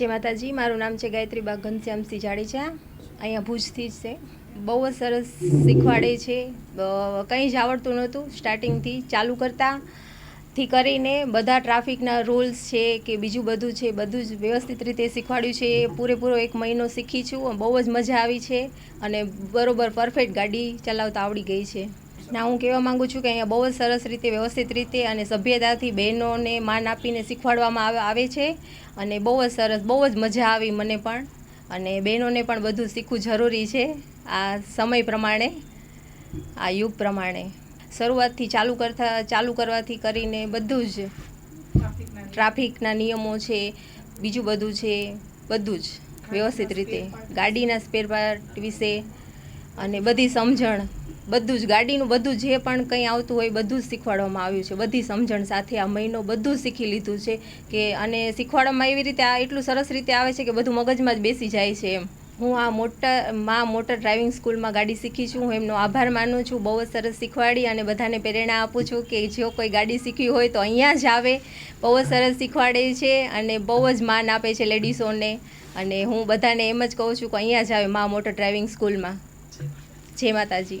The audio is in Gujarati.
જય માતાજી, મારું નામ છે ગાયત્રી બા ઘનશ્યામસિંહ જાડેજા અહીંયા ભુજથી જ છે. બહુ જ સરસ શીખવાડે છે. કંઈ જ આવડતું નહોતું. સ્ટાર્ટિંગથી ચાલુ કરતા થી કરીને બધા ટ્રાફિકના રૂલ્સ છે કે બીજું બધું છે, બધું જ વ્યવસ્થિત રીતે શીખવાડ્યું છે. પૂરેપૂરો એક મહિનો શીખી છું. બહુ જ મજા આવી છે અને બરોબર પરફેક્ટ ગાડી ચલાવતા આવડી ગઈ છે. ના, હું કહેવા માંગુ છું કે અહીંયા બહુ જ સરસ રીતે, વ્યવસ્થિત રીતે અને સભ્યતાથી બહેનોને માન આપીને શીખવાડવામાં આવે છે અને બહુ જ સરસ, બહુ જ મજા આવી મને પણ. અને બહેનોને પણ બધું શીખવું જરૂરી છે આ સમય પ્રમાણે, આ યુગ પ્રમાણે. શરૂઆતથી ચાલુ કરતા, ચાલુ કરવાથી કરીને બધું જ ટ્રાફિકના નિયમો છે, બીજું બધું છે, બધું જ વ્યવસ્થિત રીતે. ગાડીના સ્પેર પાર્ટ વિશે અને બધી સમજણ. બધું જ, ગાડીનું બધું જે પણ કંઈ આવતું હોય બધું જ શીખવાડવામાં આવ્યું છે. બધી સમજણ સાથે આ મહિનો બધું શીખી લીધું છે કે, અને શીખવાડવામાં એવી રીતે આ એટલું સરસ રીતે આવે છે કે બધું મગજમાં જ બેસી જાય છે એમ. હું આ મોટા, માં મોટર ડ્રાઇવિંગ સ્કૂલમાં ગાડી શીખી છું. હું એમનો આભાર માનું છું. બહુ જ સરસ શીખવાડી અને બધાને પ્રેરણા આપું છું કે જો કોઈ ગાડી શીખવી હોય તો અહીંયા જ આવે. બહુ જ સરસ શીખવાડે છે અને બહુ જ માન આપે છે લેડીઝોને. અને હું બધાને એમ જ કહું છું કે અહીંયા જ આવે માં મોટર ડ્રાઇવિંગ સ્કૂલમાં. જય માતાજી.